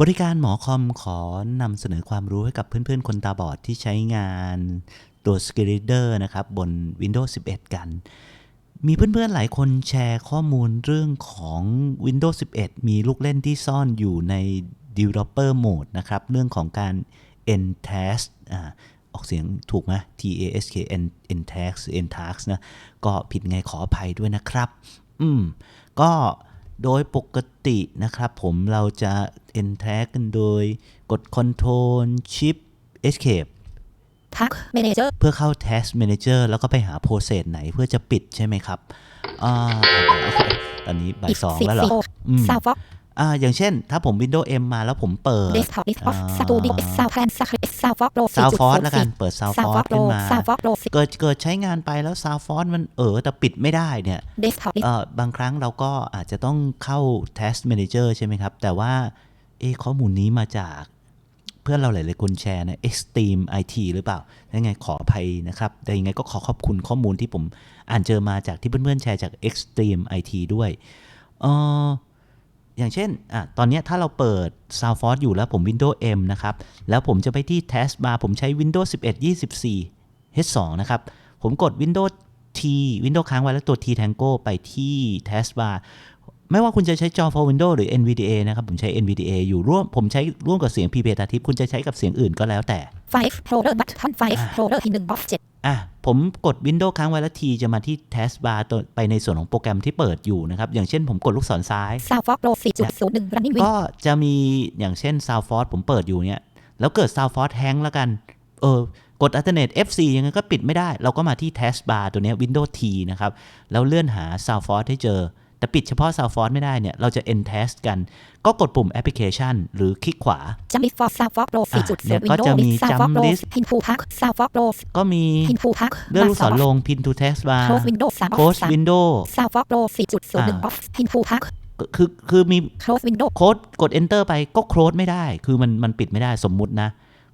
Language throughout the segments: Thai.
บริการหมอคอมขอนำเสนอความรู้ให้กับเพื่อนๆ คนตาบอดที่ใช้งานตัว s c r e e d e r นะครับ บน Windows 11 กัน มีเพื่อนๆ หลายคนแชร์ข้อมูลเรื่องของ Windows 11 มีลูกเล่นที่ซ่อนอยู่ใน Developer Mode นะครับ เรื่องของการ Entask อ่าออกเสียงถูกไหม T A S K N N task N task นะ ก็ผิดไงขออภัยด้วยนะครับ อืม ก็ โดยปกตินะครับผมเราจะ e n t a g กันโดยกด Ctrl Shift Escape ทัก Manager เพื่อเข้า Task Manager แล้วก็ไปหา process ไหนเพื่อจะปิดใช่ไหมครับอ่าตอนนี้บ่ายสองแล้วเหรออืมซาวฟอก อ่าอย่างเช่น ถ้าผม Windows M มาแล้วผมเปิดเดสก์ท็อปดิสก์ท็อปอ่าสตูดิโอซาวแพนซาวซาวฟอกโล Soundforce แล้วกันเปิดซาวฟ Soundforce อกโลขึ้นมาซาวฟอกโลเกิดเกิดใช้งานไปแล้ว Soundforce มันเออแต่ปิดไม่ได้เนี่ยเดสก์ท็อปเอ่อบางครั้งเราก็อาจจะต้องเข้า Task Manager ใช่ไหมครับ แต่ว่าเอะข้อมูลนี้มาจากเพื่อนเราหลายๆคนแชร์ใน Extreme IT หรือเปล่า ยังไงขออภัยนะครับ แต่ยังไงก็ขอขอบคุณข้อมูลที่ผมอ่านเจอมาจากที่เพื่อนๆแชร์จาก Extreme IT ด้วย เออ อย่างเช่นอตอนนี้ถ้าเราเปิด Soundforce อยู่แล้วผม Windows M นะครับ แล้วผมจะไปที่ Taskbar ผมใช้ Windows 11 24 H2 นะครับ ผมกด Windows T Windows ค้างไว้แล้วตัว T Tango ไปที่ Taskbar ไม่ว่าคุณจะใช้จอ for Windows หรือ NVDA นะครับ ผมใช้ NVDA อยู่ร่วม ผมใช้ร่วมกับเสียง p p ตาทิพคุณจะใช้กับเสียงอื่นก็แล้วแต่ไฟฟ์โพลเลอร์บัตทันไฟฟ์โพลเลอร์ที่หนึ่งบอฟเจ็ดอะ ผมกด Windows ค้างไว้แล้ว T จะมาที่ Taskbar ตัวไปในส่วนของโปรแกรมที่เปิดอยู่นะครับ อย่างเช่นผมกดลูกศรซ้ายซาวฟอกโลสี่จุดศูนย์หนึ่ง running wing ก็จะมีอย่างเช่น Soundforce ผมเปิดอยู่เนี่ย แล้วเกิด Soundforce แฮงแล้วกัน เออกด Alternate F4 ยังไงก็ปิดไม่ได้ เราก็มาที่ Taskbar ตัวเนี้ย Windows T นะครับ แล้วเลื่อนหา Soundforce ให้เจอ แต่ปิดเฉพาะ Soundforce ไม่ได้เนี่ย เราจะ End Task กัน ก็กดปุ่ม Application หรือคลิกขวาจัมมิฟอร์ซาวฟอกโลสี่จุดเนี่ศูยนย์ก็จะมีซาวฟอก jump โล list พินฟูพักซาวฟอกโลก็มีพินฟูพักเลื่อนลูกศรลง Pin to Taskbar โคลสวินโดว์สาม Close Window ซาวฟอกโลสี่จุดศูนย์หนึ่งบอฟพินฟูพักคือคือมีโคลสวินโดว์โค้ดกด enter ไปก็โคลดไม่ได้ คือมันมันปิดไม่ได้สมมุตินะ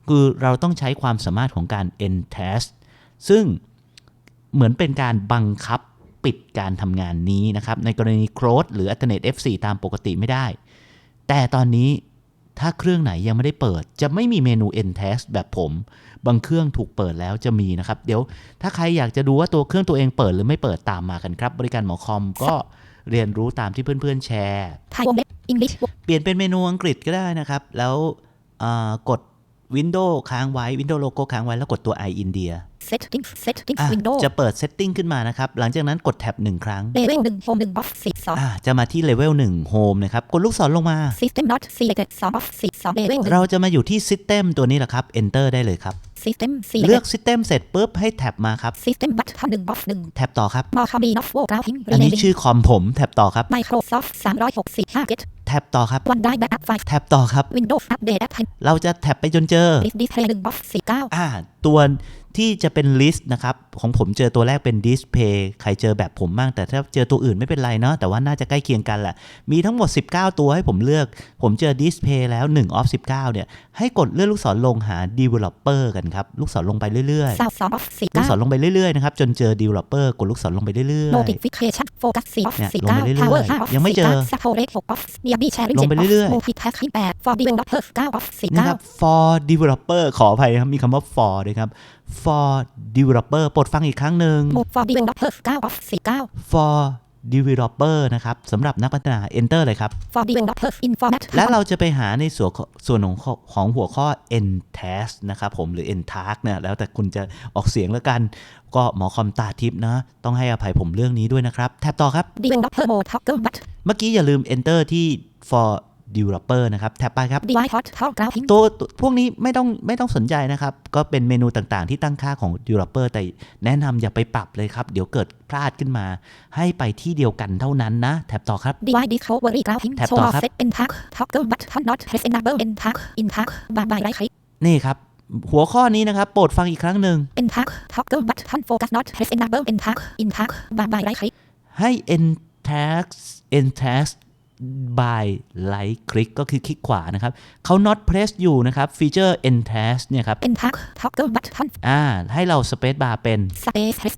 คือเราต้องใช้ความสามารถของการ end task ซึ่งเหมือนเป็นการบังคับ ปิดการทำงานนี้นะครับ ในกรณีโคลดหรือ alternate F4 ตามปกติไม่ได้ แต่ตอนนี้ถ้าเครื่องไหนยังไม่ได้เปิด จะไม่มีเมนู end task แบบผม บางเครื่องถูกเปิดแล้วจะมีนะครับ เดี๋ยวถ้าใครอยากจะดูว่าตัวเครื่องตัวเองเปิดหรือไม่เปิดตามมากันครับ บริการหมอคอมก็เรียนรู้ตามที่เพื่อนๆแชร์ไทยวงเล็บอังกฤษเปลี่ยนเป็นเมนูอังกฤษก็ได้นะครับ แล้วอ่ากด Windows ค้างไว้ Windows โลโก้ค้างไว้แล้วกดตัว i India settings settings อะ window จะเปิด Setting ขึ้นมานะครับ หลังจากนั้นกดแท็บหนึ่งครั้ง level หนึ่ง home หนึ่ง box สี่สองอะจะมาที่ Level 1 Home นะครับ กดลูกศรลงมา system not selected สอง box สี่สอง level หนึ่งเราจะมาอยู่ที่ System ตัวนี้แหละครับ Enter ได้เลยครับ system เลือก selected System เสร็จปุ๊บให้แท็บมาครับ system button หนึ่ง box หนึ่งแท็บต่อครับมอคามีนอฟโวกราวพิงอันนี้ชื่อคอมผมแท็บต่อครับ Microsoft สามร้อยหกสิบห้าเจ็ดแท็บต่อครับวันได้แบ็กอัพไฟล์แท็บต่อครับ Windows Update App เราจะแท็บไปจนเจอ Display หนึ่ง box สี่เก้าอ่าตัว ที่จะเป็นลิสต์นะครับ ของผมเจอตัวแรกเป็น Display ใครเจอแบบผมบ้าง แต่ถ้าเจอตัวอื่นไม่เป็นไรเนาะแต่ว่าน่าจะใกล้เคียงกันแหละมีทั้งหมด 19 ตัวให้ผมเลือก ผมเจอ Display แล้ว1 off 19 เนี่ย ให้กดเลื่อนลูกศรลงหา Developer กันครับ ลูกศรลงไปเรื่อยสาวสอง box สี่ๆลูกเก้าศรลงไปเรื่อยๆนะครับจนเจอ Developer กดลูกศรลงไปเรื่อย Notification Focus สี่ box เนี่ยสี่ลงเก้าไปเรื่อยๆ Power ห้า box ยังไม่เจอสี่ก้า Support หก box Nearby Sharing ลงเจ็ดไป box เรื่อยๆ Multitask แปด For Developer เก้า box สี่ๆนะเก้าครับ for Developer ขออภัยครับมีคำว่า for ด้วยครับ for Developer โปรดฟังอีกครั้งหนึ่ง Move For Developer เก้า box สี่เก้า for developer นะครับสำหรับนักพัฒนา enter เลยครับ For Developer in Format และเราจะไปหาในส่วนของส่วนของข้อของหัวข้อ end task นะครับผมหรือ end task เนี่ยแล้วแต่คุณจะออกเสียงแล้วกัน ก็หมอคอมตาทิพย์นะ ต้องให้อภัยผมเรื่องนี้ด้วยนะครับ แท็บต่อครับ Developer Mode Toggle But เมื่อกี้อย่าลืม enter ที่ for developer นะครับแท็บไปครับ Device Hot Toggle Graphic ตัวตัวพวกนี้ไม่ต้องไม่ต้องสนใจนะครับ ก็เป็นเมนูต่างๆ ที่ตั้งค่าของ developer แต่แนะนำอย่าไปปรับเลยครับ เดี๋ยวเกิดพลาดขึ้นมา ให้ไปที่เดียวกันเท่านั้นนะ แท็บต่อครับ Device Discovery Graphic แท็บ Show ต่อ Off ครับ Set In Tag Toggle Button Not Press Enable In Tag In Tag บายบายไรคลิกนี่ครับหัวข้อนี้นะครับ โปรดฟังอีกครั้งหนึ่ง In Tag Toggle Button Focus Not Press Enable In Tag In Tag บายบายไรคลิกให้ end task end task by right click ก็คือคลิกขวานะครับเขา not press อยู่นะครับ feature end task เนี่ยครับ In Tag Toggle Button อ่าให้เรา space bar เป็น Space Press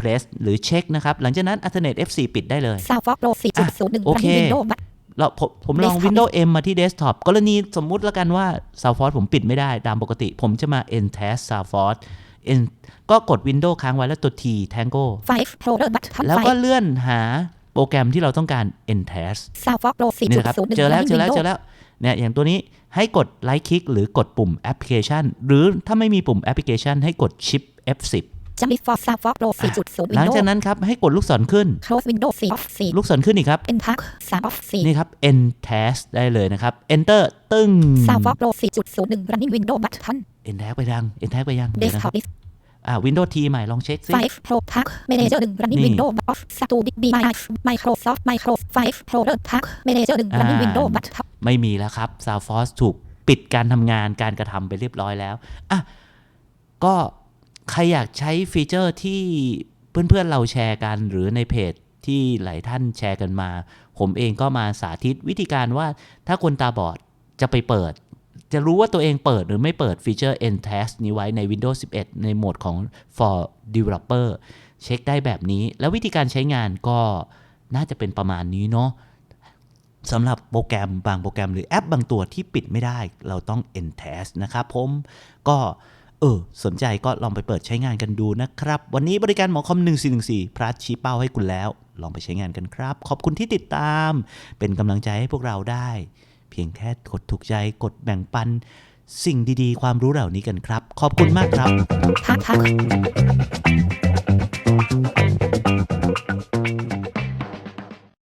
press หรือ check นะครับ หลังจากนั้น alternate F4 ปิดได้เลย Sound Fog Pro 4.01โอเค Running Windows But เราผมผมลอง Desktop Windows M มาที่ Desktop กรณีสมมุติแล้วกันว่า Salesforce ผมปิดไม่ได้ตามปกติ ผมจะมา Entest Salesforce N ก็กด Windows ค้างไว้แล้วตัว T Tango 5 Folder Button แล้วก็5เลื่อนหาโป รแกรมที่เราต้องการ Entest Salesforce Pro นี่นะครับ4.0เจอแล้วเจอแล้วเจอแล้วเนี่ยอย่างตัวนี้ให้กด Right Click หรือกดปุ่ม Application หรือถ้าไม่มีปุ่ม Application ให้กด Shift F10 Jump for Salesforce Pro 4.0หลังจาก Windows นั้นครับ ให้กดลูกศรขึ้น Close Windows 4 Off 4ลูกศรขึ้นอีกครับ Enter 3 Off 4นี่ครับ Entest ได้เลยนะครับ Enter ตึ้ง Salesforce Pro 4.01 Running Windows Button Entest ไปยัง Entest ไปยังเดี๋ยวนะครั Desktop บ List อ่า Windows T ใหม่ลองเช็คซิ5 Pro Pack Manager 1 Running นี่ Windows Off Studio B Microsoft Microsoft 5 Folder Pack Manager 1 Running อ่า Windows Button ไม่มีแล้วครับ Salesforce ถูกปิดการทำงานการกระทำไปเรียบร้อยแล้วอะก็ใครอยากใช้ฟีเจอร์ที่เพื่อนๆเราแชร์กันหรือในเพจที่หลายท่านแชร์กันมา ผมเองก็มาสาธิตวิธีการว่าถ้าคนตาบอดจะไปเปิด จะรู้ว่าตัวเองเปิดหรือไม่เปิดฟีเจอร์ Entest นี้ไว้ใน Windows 11 ในโหมดของ for developer เช็คได้แบบนี้ แล้ววิธีการใช้งานก็น่าจะเป็นประมาณนี้เนาะสำหรับโปรแกรมบางโปรแกรมหรือแอปบางตัวที่ปิดไม่ได้เราต้อง Entest นะครับผมก็เออ สนใจก็ลองไปเปิดใช้งานกันดูนะครับ วันนี้บริการหมอคอม 1414 พระชี้เป้าให้คุณแล้ว ลองไปใช้งานกันครับ ขอบคุณที่ติดตาม เป็นกำลังใจให้พวกเราได้ เพียงแค่กดถูกใจกดแบ่งปัน สิ่งดีๆ ความรู้เหล่านี้กันครับ ขอบคุณมากครับ